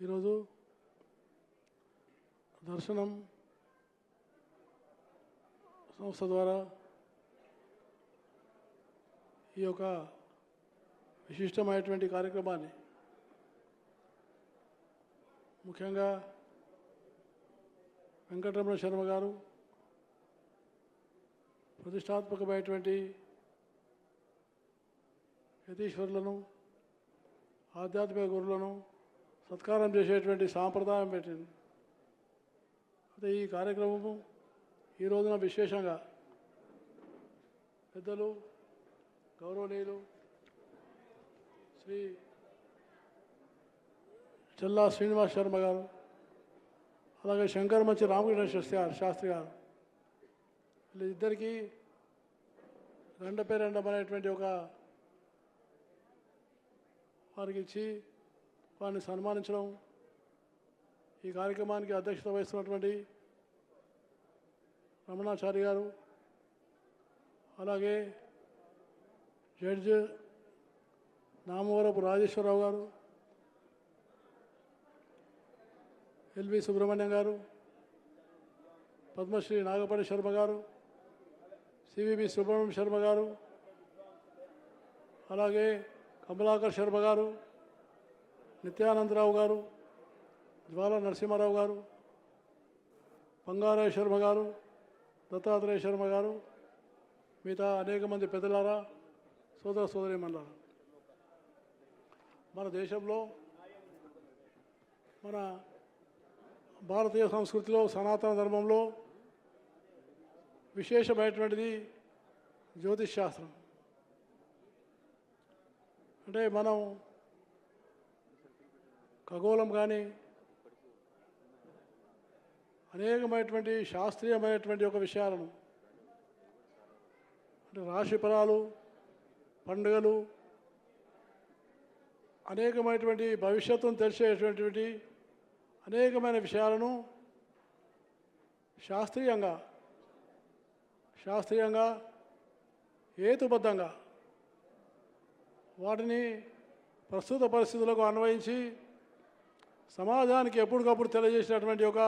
ఈరోజు దర్శనం సంస్థ ద్వారా ఈ యొక్క విశిష్టమైనటువంటి కార్యక్రమాన్ని ముఖ్యంగా వెంకటరమణ శర్మ గారు ప్రతిష్టాత్మకమైనటువంటి యతీశ్వరులను ఆధ్యాత్మిక గురులను సత్కారం చేసేటువంటి సాంప్రదాయం పెట్టింది. అయితే ఈ కార్యక్రమము ఈ రోజున విశేషంగా పెద్దలు గౌరవనీయులు శ్రీ చెల్లా శ్రీనివాస్ శర్మ గారు అలాగే శంకర్ మంచి రామకృష్ణ శాస్త్రి గారు శాస్త్రి గారు. వీళ్ళిద్దరికీ రెండపేరెండం అనేటువంటి ఒక వారికి ఇచ్చి వారిని సన్మానించడం ఈ కార్యక్రమానికి అధ్యక్షత వహిస్తున్నటువంటి రమణాచారి గారు అలాగే జడ్జ్ నామవరపు రాజేశ్వరరావు గారు ఎల్వి సుబ్రహ్మణ్యం గారు పద్మశ్రీ నాగపల్లి శర్మ గారు సివిబి సుబ్రహ్మణ్యం శర్మ గారు అలాగే కమలాకర్ శర్మ గారు నిత్యానందరావు గారు జ్వాల నరసింహారావు గారు బంగారాయ శర్మ గారు దత్తాత్రేయ శర్మ గారు మిగతా అనేక మంది పెద్దలారా సోదర సోదరిమణులారా. మన దేశంలో మన భారతీయ సంస్కృతిలో సనాతన ధర్మంలో విశేషమైనటువంటిది జ్యోతిష్ శాస్త్రం. అంటే మనం ఖగోళం కానీ అనేకమైనటువంటి శాస్త్రీయమైనటువంటి ఒక విషయాలను అంటే రాశిఫలాలు పండుగలు అనేకమైనటువంటి భవిష్యత్తును తెలిసేటువంటి అనేకమైన విషయాలను శాస్త్రీయంగా శాస్త్రీయంగా హేతుబద్ధంగా వాటిని ప్రస్తుత పరిస్థితులకు అన్వయించి సమాజానికి ఎప్పటికప్పుడు తెలియజేసినటువంటి ఒక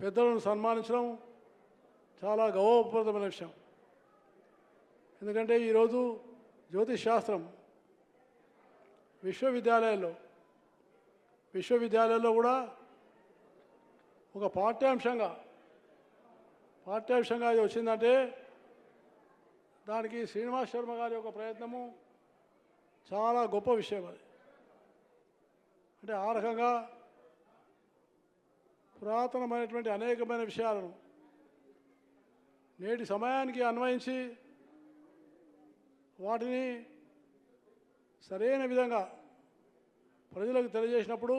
పెద్దలను సన్మానించడం చాలా గౌరవప్రదమైన విషయం. ఎందుకంటే ఈరోజు జ్యోతిష్ శాస్త్రం విశ్వవిద్యాలయాల్లో విశ్వవిద్యాలయాల్లో కూడా ఒక పాఠ్యాంశంగా పాఠ్యాంశంగా అది వచ్చిందంటే దానికి శ్రీనివాస్ శర్మ గారి యొక్క ప్రయత్నము చాలా గొప్ప విషయం అది. అంటే ఆ రకంగా పురాతనమైనటువంటి అనేకమైన విషయాలను నేటి సమయానికి అన్వయించి వాటిని సరైన విధంగా ప్రజలకు తెలియజేసినప్పుడు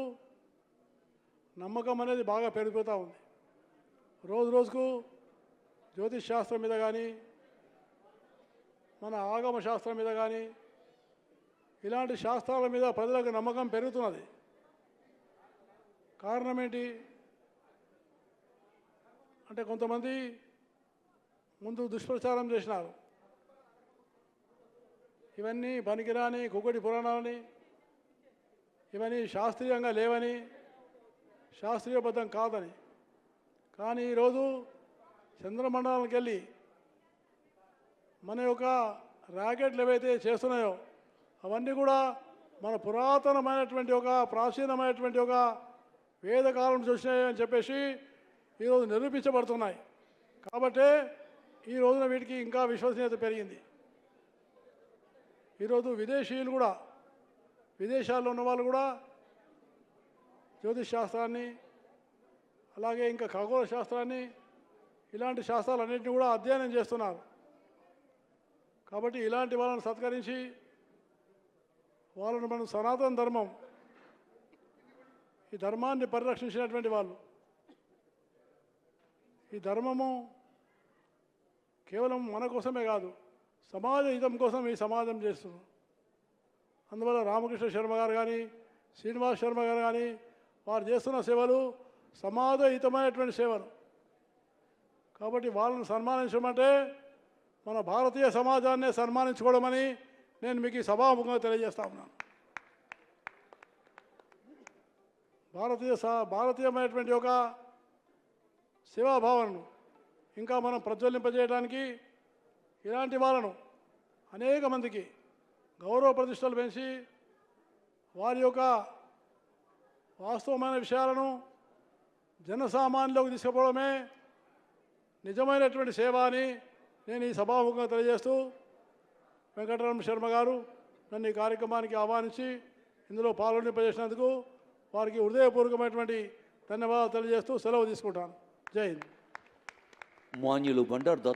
నమ్మకం అనేది బాగా పెరిగిపోతూ ఉంది. రోజు రోజుకు జ్యోతిష్ శాస్త్రం మీద కానీ మన ఆగమ శాస్త్రం మీద కానీ ఇలాంటి శాస్త్రాల మీద ప్రజలకు నమ్మకం పెరుగుతున్నది. కారణం ఏంటి అంటే కొంతమంది ముందు దుష్ప్రచారం చేసినారు. ఇవన్నీ పనికిరాని కుక్కటి పురాణాలని ఇవన్నీ శాస్త్రీయంగా లేవని శాస్త్రీయబద్ధం కాదని. కానీ ఈరోజు చంద్రమండలానికి వెళ్ళి మన యొక్క ర్యాకెట్లు ఏవైతే చేస్తున్నాయో అవన్నీ కూడా మన పురాతనమైనటువంటి ఒక ప్రాచీనమైనటువంటి ఒక వేదకాలం చూసినాయి అని చెప్పేసి ఈరోజు నిరూపించబడుతున్నాయి. కాబట్టే ఈ రోజున వీటికి ఇంకా విశ్వసనీయత పెరిగింది. ఈరోజు విదేశీయులు కూడా విదేశాల్లో ఉన్న వాళ్ళు కూడా జ్యోతిష్ శాస్త్రాన్ని అలాగే ఇంకా ఖగోళ శాస్త్రాన్ని ఇలాంటి శాస్త్రాలన్నింటినీ కూడా అధ్యయనం చేస్తున్నారు. కాబట్టి ఇలాంటి వాళ్ళని సత్కరించి వాళ్ళను మనం సనాతన ధర్మం ఈ ధర్మాన్ని పరిరక్షించినటువంటి వాళ్ళు. ఈ ధర్మము కేవలం మన కోసమే కాదు సమాజ హితం కోసం ఈ సమాజం చేస్తున్నాం అందువల్ల రామకృష్ణ శర్మ గారు కానీ శ్రీనివాస్ శర్మ గారు కానీ వారు చేస్తున్న సేవలు సమాజ హితమైనటువంటి సేవలు. కాబట్టి వాళ్ళని సన్మానించమంటే మన భారతీయ సమాజాన్నే సన్మానించుకోవడమని నేను మీకు ఈ సభాముఖంగా తెలియజేస్తా ఉన్నాను. భారతీయ సా భారతీయమైనటువంటి ఒక సేవాభావనను ఇంకా మనం ప్రజ్వలింపజేయడానికి ఇలాంటి వాళ్ళను అనేక మందికి గౌరవ ప్రతిష్టలు పెంచి వారి యొక్క వాస్తవమైన విషయాలను జనసామాన్యంలోకి తీసుకుపోవడమే నిజమైనటువంటి సేవ అని నేను ఈ సభాముఖంగా తెలియజేస్తూ వెంకటరమణ శర్మ గారు నన్ను ఈ కార్యక్రమానికి ఆహ్వానించి ఇందులో పాల్గొనిపజేసినందుకు వారికి హృదయపూర్వకమైనటువంటి ధన్యవాదాలు తెలియజేస్తూ సెలవు తీసుకుంటాను. జై హింద్. మాన్యులు బండారు